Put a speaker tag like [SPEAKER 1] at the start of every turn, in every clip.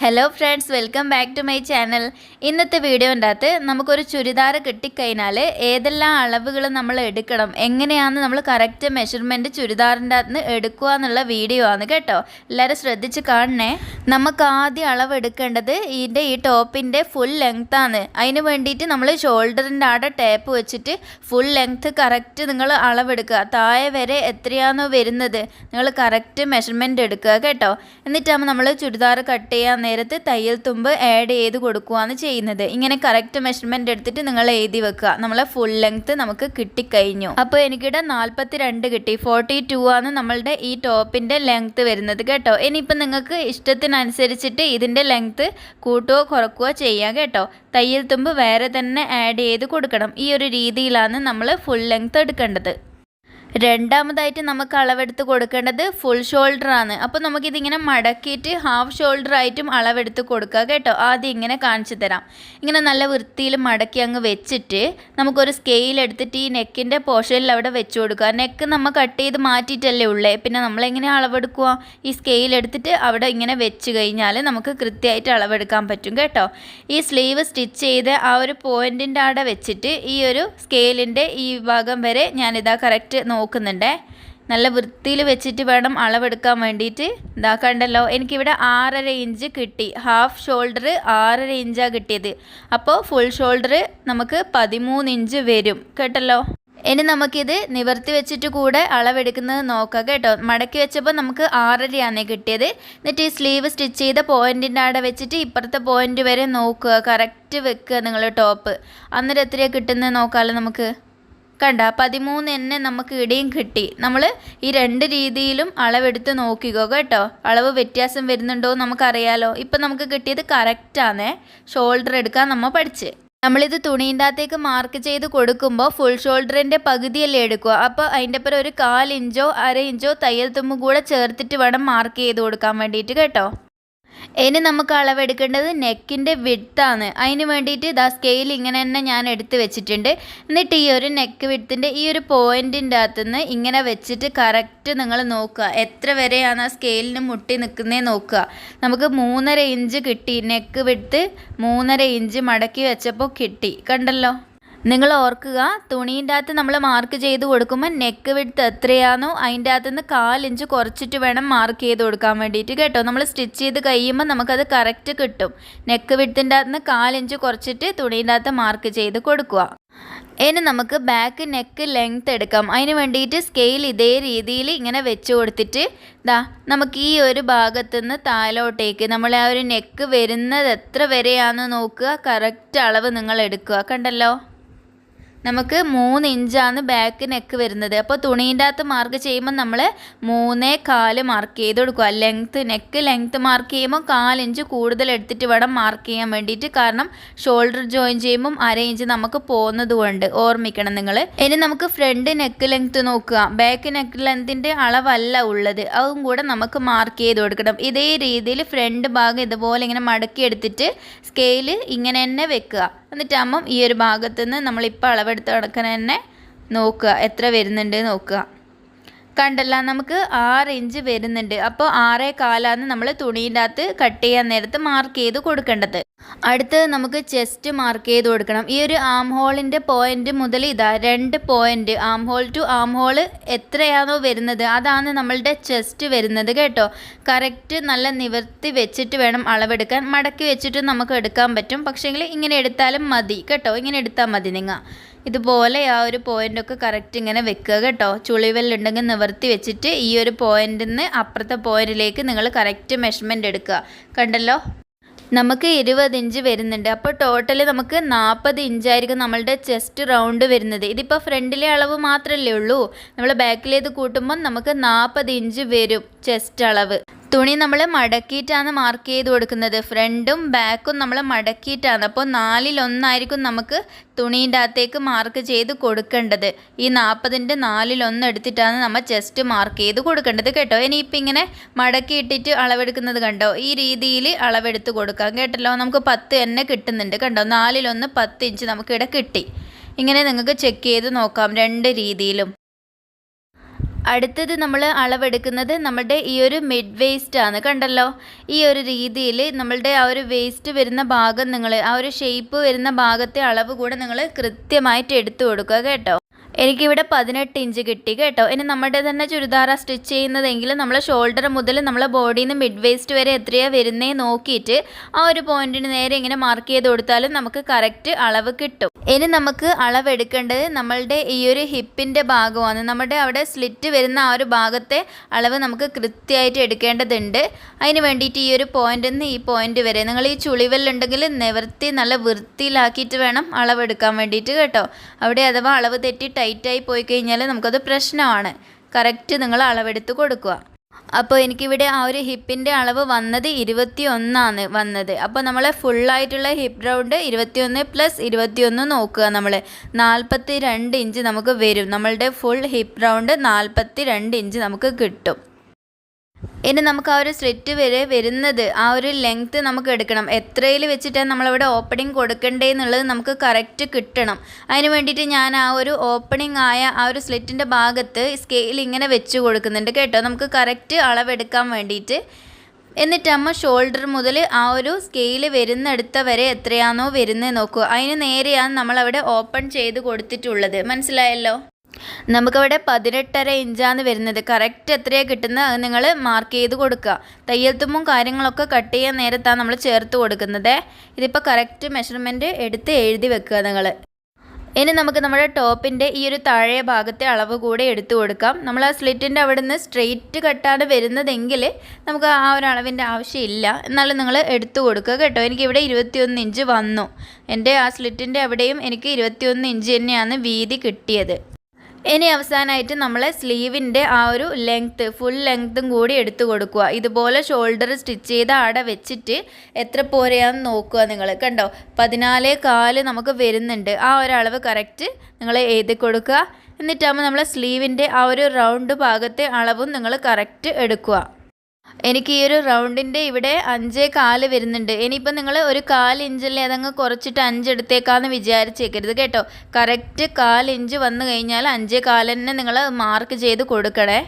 [SPEAKER 1] Hello friends welcome back to my channel ഇന്നത്തെ വീഡിയോന്റെ അകത്ത് നമുക്കൊരു ചുരിദാർ കിട്ടിക്കഴിഞ്ഞാൽ ഏതെല്ലാം അളവുകൾ നമ്മൾ എടുക്കണം എങ്ങനെയാണ് നമ്മൾ കറക്റ്റ് മെഷർമെന്റ് ചുരിദാറിന്റെ അകത്ത് എടുക്കുക എന്നുള്ള വീഡിയോ ആണ് കേട്ടോ. എല്ലാവരും ശ്രദ്ധിച്ച് കാണണേ. നമുക്ക് ആദ്യം അളവ് എടുക്കേണ്ടത് ഇതിന്റെ ഈ ടോപ്പിന്റെ ഫുൾ ലെങ്ത് ആണ്. അതിന് വേണ്ടിയിട്ട് നമ്മൾ ഷോൾഡറിന്റെ ആടെ ടേപ്പ് വെച്ചിട്ട് ഫുൾ ലെങ്ത് കറക്റ്റ് നിങ്ങൾ അളവെടുക്കുക. താഴെ വരെ എത്രയാണോ വരുന്നത് നിങ്ങൾ കറക്റ്റ് മെഷർമെന്റ് എടുക്കുക കേട്ടോ. എന്നിട്ടാകുമ്പോൾ നമ്മൾ ചുരിദാർ കട്ട് ചെയ്യാൻ നേരത്ത് തയ്യൽ തുമ്പ് ആഡ് ചെയ്ത് കൊടുക്കുകയാണ് ചെയ്യുന്നത്. ഇങ്ങനെ കറക്റ്റ് മെഷർമെന്റ് എടുത്തിട്ട് നിങ്ങൾ എഴുതി വെക്കുക. നമ്മളെ ഫുൾ ലെങ്ത് നമുക്ക് കിട്ടിക്കഴിഞ്ഞു. അപ്പോൾ എനിക്കിവിടെ നാൽപ്പത്തി രണ്ട് കിട്ടി. ഫോർട്ടി ടു ആണ് നമ്മളുടെ ഈ ടോപ്പിന്റെ ലെങ്ത് വരുന്നത് കേട്ടോ. ഇനിയിപ്പോൾ നിങ്ങൾക്ക് ഇഷ്ടത്തിനനുസരിച്ചിട്ട് ഇതിന്റെ ലെങ്ത് കൂട്ടുകയോ കുറക്കുകയോ ചെയ്യാം കേട്ടോ. തയ്യൽ തുമ്പ് വേറെ തന്നെ ആഡ് ചെയ്ത് കൊടുക്കണം. ഈ ഒരു രീതിയിലാണ് നമ്മൾ ഫുൾ ലെങ്ത് എടുക്കേണ്ടത്. രണ്ടാമതായിട്ട് നമുക്ക് അളവെടുത്ത് കൊടുക്കേണ്ടത് ഫുൾ ഷോൾഡർ ആണ്. അപ്പോൾ നമുക്കിതിങ്ങനെ മടക്കിയിട്ട് ഹാഫ് ഷോൾഡർ ആയിട്ടും അളവെടുത്ത് കൊടുക്കുക കേട്ടോ. ആദ്യം ഇങ്ങനെ കാണിച്ചു തരാം. ഇങ്ങനെ നല്ല വൃത്തിയിൽ മടക്കി അങ്ങ് വെച്ചിട്ട് നമുക്കൊരു സ്കെയിൽ എടുത്തിട്ട് ഈ നെക്കിന്റെ പോർഷനിൽ അവിടെ വെച്ച് കൊടുക്കുക. നെക്ക് നമ്മൾ കട്ട് ചെയ്ത് മാറ്റിയിട്ടല്ലേ ഉള്ളേ. പിന്നെ നമ്മളെങ്ങനെ അളവെടുക്കുക? ഈ സ്കെയിൽ എടുത്തിട്ട് അവിടെ ഇങ്ങനെ വെച്ച് കഴിഞ്ഞാൽ നമുക്ക് കൃത്യമായിട്ട് അളവെടുക്കാൻ പറ്റും കേട്ടോ. ഈ സ്ലീവ് സ്റ്റിച്ച് ചെയ്ത് ആ ഒരു പോയിന്റിന്റെ അവിടെ വെച്ചിട്ട് ഈ ഒരു സ്കെയിലിന്റെ ഈ ഭാഗം വരെ ഞാനിതാ കറക്റ്റ് നോക്കുന്നുണ്ടേ. നല്ല വൃത്തിയിൽ വെച്ചിട്ട് വേണം അളവെടുക്കാൻ വേണ്ടിയിട്ട്. ഇതാ കണ്ടല്ലോ എനിക്കിവിടെ ആറര ഇഞ്ച് കിട്ടി. ഹാഫ് ഷോൾഡർ ആറര ഇഞ്ചാണ് കിട്ടിയത്. അപ്പോൾ ഫുൾ ഷോൾഡർ നമുക്ക് പതിമൂന്ന് ഇഞ്ച് വരും. കേട്ടല്ലോ? ഇനി നമുക്കിത് നിവർത്തി വെച്ചിട്ട് കൂടെ അളവെടുക്കുന്നത് നോക്കാം കേട്ടോ. മടക്കി വെച്ചപ്പോൾ നമുക്ക് ആറരയാണ് കിട്ടിയത്. എന്നിട്ട് ഈ സ്ലീവ് സ്റ്റിച്ച് ചെയ്ത പോയിന്റിന്റെ അവിടെ വെച്ചിട്ട് ഇപ്പുറത്തെ പോയിന്റ് വരെ നോക്കുക. കറക്റ്റ് വെക്കുക നിങ്ങൾ ടോപ്പ്. അന്നേരം എത്രയാണ് കിട്ടുന്നത് നോക്കാമല്ലോ നമുക്ക്. കണ്ട പതിമൂന്ന് എന്നെ നമുക്ക് ഇടയും കിട്ടി. നമ്മൾ ഈ രണ്ട് രീതിയിലും അളവെടുത്ത് നോക്കിക്കോ കേട്ടോ. അളവ് വ്യത്യാസം വരുന്നുണ്ടോ നമുക്കറിയാലോ. ഇപ്പം നമുക്ക് കിട്ടിയത് കറക്റ്റാണേ ഷോൾഡർ എടുക്കാൻ നമ്മൾ പഠിച്ച്. നമ്മളിത് തുണീന്റെ അകത്തേക്ക് മാർക്ക് ചെയ്ത് കൊടുക്കുമ്പോൾ ഫുൾ ഷോൾഡറിന്റെ പകുതിയല്ലേ എടുക്കുക അപ്പോൾ അതിന്റെ ഒപ്പം ഒരു കാലിഞ്ചോ അര ഇഞ്ചോ തയ്യൽ തുമ്പും കൂടെ ചേർത്തിട്ട് വേണം മാർക്ക് ചെയ്ത് കൊടുക്കാൻ വേണ്ടിയിട്ട് കേട്ടോ. ഇനി നമുക്ക് അളവെടുക്കേണ്ടത് നെക്കിന്റെ വിഡ്ത്താണ് അതിന് വേണ്ടിയിട്ട് ഇതാ സ്കെയിൽ ഇങ്ങനെ തന്നെ ഞാൻ എടുത്ത് വെച്ചിട്ടുണ്ട്. എന്നിട്ട് ഈ ഒരു നെക്ക് വിഡ്ത്തിന്റെ ഈ ഒരു പോയിന്റിന്റെ അകത്തുനിന്ന് ഇങ്ങനെ വെച്ചിട്ട് കറക്റ്റ് നിങ്ങൾ നോക്കുക. എത്ര വരെയാണ് ആ സ്കെയിലിന് മുട്ടി നിൽക്കുന്നേ നോക്കുക. നമുക്ക് മൂന്നര ഇഞ്ച് കിട്ടി. നെക്ക് വിഡ്ത്ത് മൂന്നര ഇഞ്ച് മടക്കി വെച്ചപ്പോൾ കിട്ടി. കണ്ടല്ലോ? നിങ്ങൾ ഓർക്കുക തുണീന്റെ അകത്ത് നമ്മൾ മാർക്ക് ചെയ്ത് കൊടുക്കുമ്പോൾ നെക്ക് വിടുത്ത് എത്രയാണോ അതിന്റെ അകത്ത് നിന്ന് കാലിഞ്ച് കുറച്ചിട്ട് വേണം മാർക്ക് ചെയ്ത് കൊടുക്കാൻ വേണ്ടിയിട്ട് കേട്ടോ. നമ്മൾ സ്റ്റിച്ച് ചെയ്ത് കഴിയുമ്പോൾ നമുക്കത് കറക്റ്റ് കിട്ടും. നെക്ക് വിടുത്തിന്റെ അകത്ത് നിന്ന് കാലിഞ്ച് കുറച്ചിട്ട് തുണീന്റെ അകത്ത് മാർക്ക് ചെയ്ത് കൊടുക്കുക. ഇനി നമുക്ക് ബാക്ക് നെക്ക് ലെങ്ത് എടുക്കാം. അതിന് വേണ്ടിയിട്ട് സ്കെയിൽ ഇതേ രീതിയിൽ ഇങ്ങനെ വെച്ച് കൊടുത്തിട്ട് ദാ നമുക്ക് ഈ ഒരു ഭാഗത്തു നിന്ന് താലോട്ടേക്ക് നമ്മൾ ആ ഒരു നെക്ക് വരുന്നത് എത്ര വരെയാണെന്ന് നോക്കുക. കറക്റ്റ് അളവ് നിങ്ങൾ എടുക്കുക. കണ്ടല്ലോ? നമുക്ക് മൂന്ന് ഇഞ്ചാണ് ബാക്ക് നെക്ക് വരുന്നത്. അപ്പോൾ തുണീന്റെ അകത്ത് മാർക്ക് ചെയ്യുമ്പോൾ നമ്മൾ മൂന്നേ കാൽ മാർക്ക് ചെയ്ത് കൊടുക്കുക. ലെങ്ത്ത് നെക്ക് ലെങ്ത്ത് മാർക്ക് ചെയ്യുമ്പോൾ കാലിഞ്ച് കൂടുതൽ എടുത്തിട്ട് വേണം മാർക്ക് ചെയ്യാൻ വേണ്ടിയിട്ട്. കാരണം ഷോൾഡർ ജോയിൻ ചെയ്യുമ്പം അര ഇഞ്ച് നമുക്ക് പോകുന്നത് കൊണ്ട് ഓർമ്മിക്കണം നിങ്ങൾ ഇനി നമുക്ക് ഫ്രണ്ട് നെക്ക് ലെങ്ത്ത് നോക്കുക. ബാക്ക് നെക്ക് ലെങ്ത്തിന്റെ അളവല്ല ഉള്ളത്. അതും കൂടെ നമുക്ക് മാർക്ക് ചെയ്ത് കൊടുക്കണം. ഇതേ രീതിയിൽ ഫ്രണ്ട് ഭാഗം ഇതുപോലെ ഇങ്ങനെ മടക്കി എടുത്തിട്ട് സ്കെയിൽ ഇങ്ങനെ തന്നെ വെക്കുക. എന്നിട്ടാകുമ്പം ഈ ഒരു ഭാഗത്തുനിന്ന് നമ്മളിപ്പോൾ നമ്മളിപ്പോൾ അളവെടുത്ത് കിടക്കുന്ന തന്നെ നോക്കുക. എത്ര വരുന്നുണ്ട് നോക്കുക. കണ്ടല്ല നമുക്ക് ആറ് ഇഞ്ച് വരുന്നുണ്ട്. അപ്പോൾ ആറേ കാലാന്ന് നമ്മൾ തുണീന്റെ അകത്ത് കട്ട് ചെയ്യാൻ നേരത്ത് മാർക്ക് ചെയ്ത് കൊടുക്കേണ്ടത്. അടുത്ത് നമുക്ക് ചെസ്റ്റ് മാർക്ക് ചെയ്ത് കൊടുക്കണം. ഈ ഒരു ആം ഹോളിന്റെ പോയിന്റ് മുതൽ ഇതാ രണ്ട് point arm hole to arm hole എത്രയാണോ വരുന്നത് അതാണ് നമ്മളുടെ ചെസ്റ്റ് വരുന്നത് കേട്ടോ. കറക്റ്റ് നല്ല നിവർത്തി വെച്ചിട്ട് വേണം അളവെടുക്കാൻ. മടക്കി വെച്ചിട്ട് നമുക്ക് എടുക്കാൻ പറ്റും. പക്ഷേങ്കിൽ ഇങ്ങനെ എടുത്താലും മതി കേട്ടോ. ഇങ്ങനെ എടുത്താൽ മതി നിങ്ങൾ. ഇതുപോലെ ആ ഒരു പോയിന്റൊക്കെ കറക്റ്റ് ഇങ്ങനെ വെക്കുക കേട്ടോ. ചുളിവെല്ലുണ്ടെങ്കിൽ നിവർത്തി വെച്ചിട്ട് ഈ ഒരു പോയിന്റിൽ നിന്ന് അപ്പുറത്തെ പോയിന്റിലേക്ക് നിങ്ങൾ കറക്റ്റ് മെഷർമെന്റ് എടുക്കുക. കണ്ടല്ലോ? നമുക്ക് ഇരുപത് ഇഞ്ച് വരുന്നുണ്ട്. അപ്പോൾ ടോട്ടൽ നമുക്ക് നാൽപ്പത് ഇഞ്ചായിരിക്കും നമ്മളുടെ ചെസ്റ്റ് റൗണ്ട് വരുന്നത്. ഇതിപ്പോൾ ഫ്രണ്ടിലെ അളവ് മാത്രമല്ലേ ഉള്ളൂ. നമ്മൾ ബാക്കിലേത് കൂട്ടുമ്പോൾ നമുക്ക് നാൽപ്പത് ഇഞ്ച് വരും ചെസ്റ്റ് അളവ്. തുണി നമ്മൾ മടക്കിയിട്ടാണ് മാർക്ക് ചെയ്ത് കൊടുക്കുന്നത്. ഫ്രണ്ടും ബാക്കും നമ്മൾ മടക്കിയിട്ടാണ്. അപ്പോൾ നാലിലൊന്നായിരിക്കും നമുക്ക് തുണീന്റെ അകത്തേക്ക് മാർക്ക് ചെയ്ത് കൊടുക്കേണ്ടത്. ഈ നാൽപ്പതിന്റെ നാലിലൊന്ന് എടുത്തിട്ടാണ് നമ്മൾ ചെസ്റ്റ് മാർക്ക് ചെയ്ത് കൊടുക്കേണ്ടത് കേട്ടോ. ഇനി ഇനിയിപ്പോൾ ഇങ്ങനെ മടക്കി ഇട്ടിട്ട് അളവെടുക്കുന്നത് കണ്ടോ? ഈ രീതിയിൽ അളവെടുത്ത് കൊടുക്കാം കേട്ടല്ലോ. നമുക്ക് പത്ത് തന്നെ കിട്ടുന്നുണ്ട് കണ്ടോ? നാലിലൊന്ന് പത്ത് ഇഞ്ച് നമുക്കിവിടെ കിട്ടി. ഇങ്ങനെ നിങ്ങൾക്ക് ചെക്ക് ചെയ്ത് നോക്കാം രണ്ട് രീതിയിലും. അടുത്തത് നമ്മൾ അളവെടുക്കുന്നത് നമ്മുടെ ഈ ഒരു മിഡ് വേസ്റ്റ് ആണ്. കണ്ടല്ലോ? ഈ ഒരു രീതിയിൽ നമ്മളുടെ ആ ഒരു വേസ്റ്റ് വരുന്ന ഭാഗം നിങ്ങൾ ആ ഒരു ഷേപ്പ് വരുന്ന ഭാഗത്തെ അളവ് കൂടെ നിങ്ങൾ കൃത്യമായിട്ട് എടുത്തു കൊടുക്കുക കേട്ടോ. എനിക്കിവിടെ പതിനെട്ട് ഇഞ്ച് കിട്ടി കേട്ടോ. ഇനി നമ്മുടെ തന്നെ ചുരിദാറ സ്റ്റിച്ച് ചെയ്യുന്നതെങ്കിൽ നമ്മൾ ഷോൾഡർ മുതൽ നമ്മളെ ബോഡിയിൽ നിന്ന് മിഡ് വേസ്റ്റ് വരെ എത്രയാണ് വരുന്നേ നോക്കിയിട്ട് ആ ഒരു പോയിന്റിന് നേരെ ഇങ്ങനെ മാർക്ക് ചെയ്ത് കൊടുത്താലും നമുക്ക് കറക്റ്റ് അളവ് കിട്ടും. ഇനി നമുക്ക് അളവെടുക്കേണ്ടത് നമ്മളുടെ ഈ ഒരു ഹിപ്പിന്റെ ഭാഗമാണ്. നമ്മുടെ അവിടെ സ്ലിറ്റ് വരുന്ന ആ ഒരു ഭാഗത്തെ അളവ് നമുക്ക് കൃത്യമായിട്ട് എടുക്കേണ്ടതുണ്ട്. അതിന് വേണ്ടിയിട്ട് ഈ ഒരു പോയിന്റിൽ നിന്ന് ഈ പോയിന്റ് വരെ നിങ്ങൾ ഈ ചുളിവെല്ലുണ്ടെങ്കിൽ നിവർത്തി നല്ല വൃത്തിയിലാക്കിയിട്ട് വേണം അളവെടുക്കാൻ വേണ്ടിയിട്ട് കേട്ടോ. അവിടെ അഥവാ അളവ് തെറ്റി ടൈറ്റായി പോയി കഴിഞ്ഞാൽ നമുക്കത് പ്രശ്നമാണ്. കറക്റ്റ് നിങ്ങൾ അളവെടുത്ത് കൊടുക്കുക. അപ്പോൾ എനിക്കിവിടെ ആ ഒരു ഹിപ്പിന്റെ അളവ് വന്നത് ഇരുപത്തി ഒന്നാണ് വന്നത്. അപ്പോൾ നമ്മൾ ഫുള്ളായിട്ടുള്ള ഹിപ്പ് റൗണ്ട് ഇരുപത്തിയൊന്ന് പ്ലസ് ഇരുപത്തിയൊന്ന് നോക്കുക നമ്മൾ നാൽപ്പത്തി രണ്ട് ഇഞ്ച് നമുക്ക് വരും. നമ്മളുടെ ഫുൾ ഹിപ്പ് റൗണ്ട് നാൽപ്പത്തി രണ്ട് ഇഞ്ച് നമുക്ക് കിട്ടും. ഇനി നമുക്ക് ആ ഒരു സ്ലിറ്റ് വരെ വരുന്നത് ആ ഒരു ലെങ്ത്ത് നമുക്ക് എടുക്കണം. എത്രയിൽ വെച്ചിട്ടാണ് നമ്മളവിടെ ഓപ്പണിംഗ് കൊടുക്കണ്ടേ എന്നുള്ളത് നമുക്ക് കറക്റ്റ് കിട്ടണം. അതിന് വേണ്ടിയിട്ട് ഞാൻ ആ ഒരു ഓപ്പണിംഗ് ആയ ആ ഒരു സ്ലിറ്റിന്റെ ഭാഗത്ത് സ്കെയിൽ ഇങ്ങനെ വെച്ച് കൊടുക്കുന്നുണ്ട് കേട്ടോ. നമുക്ക് കറക്റ്റ് അളവെടുക്കാൻ വേണ്ടിയിട്ട്. എന്നിട്ടമ്മ ഷോൾഡർ മുതൽ ആ ഒരു സ്കെയിൽ വരുന്നിടത്ത വരെ എത്രയാണോ വരുന്നത് നോക്കുക അതിന് നേരെയാണ് നമ്മളവിടെ ഓപ്പൺ ചെയ്ത് കൊടുത്തിട്ടുള്ളത്. മനസ്സിലായല്ലോ? നമുക്കവിടെ പതിനെട്ടര ഇഞ്ചാണ് വരുന്നത്. കറക്റ്റ് എത്രയാണ് കിട്ടുന്നത്? അത് നിങ്ങൾ മാർക്ക് ചെയ്ത് കൊടുക്കുക. തയ്യൽത്തുമ്പും കാര്യങ്ങളൊക്കെ കട്ട് ചെയ്യാൻ നേരത്താണ് നമ്മൾ ചേർത്ത് കൊടുക്കുന്നത്. ഇതിപ്പോൾ കറക്റ്റ് മെഷർമെന്റ് എടുത്ത് എഴുതി വെക്കുക നിങ്ങൾ ഇനി നമുക്ക് നമ്മുടെ ടോപ്പിന്റെ ഈ ഒരു താഴെ ഭാഗത്തെ അളവ് കൂടെ എടുത്തു കൊടുക്കാം. നമ്മൾ ആ സ്ലിറ്റിന്റെ അവിടെ നിന്ന് സ്ട്രെയിറ്റ് കട്ടാണ് വരുന്നതെങ്കിൽ നമുക്ക് ആ ഒരു അളവിന്റെ ആവശ്യമില്ല. എന്നാലും നിങ്ങൾ എടുത്തു കൊടുക്കുക കേട്ടോ. എനിക്കിവിടെ ഇരുപത്തിയൊന്ന് ഇഞ്ച് വന്നു. എന്റെ ആ സ്ലിറ്റിന്റെ അവിടെയും എനിക്ക് ഇരുപത്തിയൊന്ന് ഇഞ്ച് തന്നെയാണ് വീതി കിട്ടിയത്. ഇനി അവസാനമായിട്ട് നമ്മൾ സ്ലീവിന്റെ ആ ഒരു ലെങ്ത്ത് ഫുൾ ലെങ്ത്തും കൂടി എടുത്തു കൊടുക്കുക. ഇതുപോലെ ഷോൾഡർ സ്റ്റിച്ച് ചെയ്ത് അവിടെ വെച്ചിട്ട് എത്ര പോരെയാണെന്ന് നോക്കുക നിങ്ങൾ കണ്ടോ? പതിനാല് കാൽ നമുക്ക് വരുന്നുണ്ട്. ആ ഒരളവ് കറക്റ്റ് നിങ്ങൾ എഴുതി കൊടുക്കുക. എന്നിട്ടാകുമ്പോൾ നമ്മൾ സ്ലീവിന്റെ ആ ഒരു റൗണ്ട് ഭാഗത്തെ അളവും നിങ്ങൾ കറക്റ്റ് എടുക്കുക. എനിക്ക് ഈ ഒരു റൗണ്ടിന്റെ ഇവിടെ അഞ്ചേ കാൽ വരുന്നുണ്ട്. ഇനിയിപ്പോൾ നിങ്ങൾ ഒരു കാൽ ഇഞ്ചല്ലേ അതങ്ങ് കുറച്ചിട്ട് അഞ്ച് എടുത്തേക്കാന്ന് വിചാരിച്ചേക്കരുത് കേട്ടോ. കറക്റ്റ് കാൽ ഇഞ്ച് വന്നു കഴിഞ്ഞാൽ അഞ്ചേ കാൽ നിങ്ങൾ മാർക്ക് ചെയ്ത് കൊടുക്കണേ.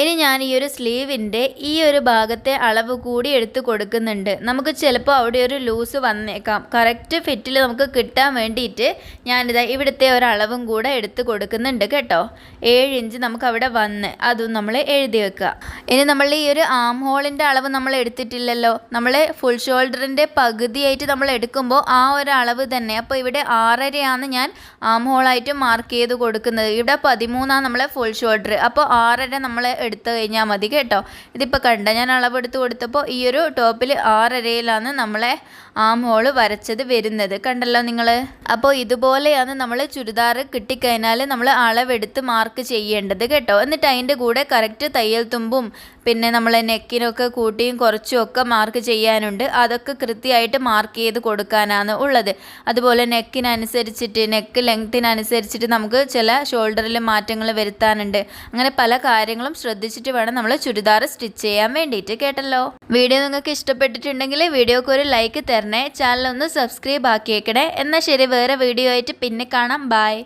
[SPEAKER 1] ഇനി ഞാൻ ഈ ഒരു സ്ലീവിന്റെ ഈ ഒരു ഭാഗത്തെ അളവ് കൂടി എടുത്ത് കൊടുക്കുന്നുണ്ട്. നമുക്ക് ചിലപ്പോൾ അവിടെ ഒരു ലൂസ് വന്നേക്കാം. കറക്റ്റ് ഫിറ്റിൽ നമുക്ക് കിട്ടാൻ വേണ്ടിയിട്ട് ഞാനിതാ ഇവിടുത്തെ ഒരളവും കൂടെ എടുത്ത് കൊടുക്കുന്നുണ്ട് കേട്ടോ. ഏഴ് ഇഞ്ച് നമുക്ക് അവിടെ വന്ന് അതും നമ്മൾ എഴുതി വെക്കുക. ഇനി നമ്മൾ ഈ ഒരു ആം ഹോളിന്റെ അളവ് നമ്മൾ എടുത്തിട്ടില്ലല്ലോ. നമ്മൾ ഫുൾ ഷോൾഡറിന്റെ പകുതിയായിട്ട് നമ്മൾ എടുക്കുമ്പോൾ ആ ഒരു അളവ് തന്നെ. അപ്പോൾ ഇവിടെ ആറരയാണ് ഞാൻ ആം ഹോളായിട്ട് മാർക്ക് ചെയ്ത് കൊടുക്കുന്നത്. ഇവിടെ പതിമൂന്നാണ് നമ്മളെ ഫുൾ ഷോൾഡർ അപ്പോൾ ആറര നമ്മൾ എടുത്തു കഴിഞ്ഞാൽ മതി കേട്ടോ. ഇതിപ്പോൾ കണ്ട ഞാൻ അളവെടുത്ത് കൊടുത്തപ്പോൾ ഈ ഒരു ടോപ്പിൽ ആറരയിലാണ് നമ്മളെ ആം ഹോൾ വരച്ചത് വരുന്നത്. കണ്ടല്ലോ നിങ്ങൾ അപ്പോൾ ഇതുപോലെയാണ് നമ്മൾ ചുരിദാർ കിട്ടിക്കഴിഞ്ഞാൽ നമ്മൾ അളവെടുത്ത് മാർക്ക് ചെയ്യേണ്ടത് കേട്ടോ. എന്നിട്ട് അതിന്റെ കൂടെ കറക്റ്റ് തയ്യൽ തുമ്പും പിന്നെ നമ്മൾ നെക്കിനൊക്കെ കൂട്ടിയും കുറച്ചും ഒക്കെ മാർക്ക് ചെയ്യാനുണ്ട്. അതൊക്കെ കൃത്യമായിട്ട് മാർക്ക് ചെയ്ത് കൊടുക്കാനാണ് ഉള്ളത്. അതുപോലെ നെക്കിനനുസരിച്ചിട്ട് നെക്ക് ലെങ്ത്തിനനുസരിച്ചിട്ട് നമുക്ക് ചില ഷോൾഡറിൽ മാറ്റങ്ങൾ വരുത്താനുണ്ട്. അങ്ങനെ പല കാര്യങ്ങളും ശ്രദ്ധിച്ചിട്ട് വേണം നമ്മൾ ചുരിദാർ സ്റ്റിച്ച് ചെയ്യാൻ വേണ്ടിയിട്ട് കേട്ടല്ലോ? വീഡിയോ നിങ്ങൾക്ക് ഇഷ്ടപ്പെട്ടിട്ടുണ്ടെങ്കിൽ വീഡിയോക്ക് ഒരു ലൈക്ക് തരണേ. ചാനൽ ഒന്ന് സബ്സ്ക്രൈബ് ആക്കിയേക്കണേ. എന്നാൽ ശരി വേറെ വീഡിയോ ആയിട്ട് പിന്നെ കാണാം. ബായ്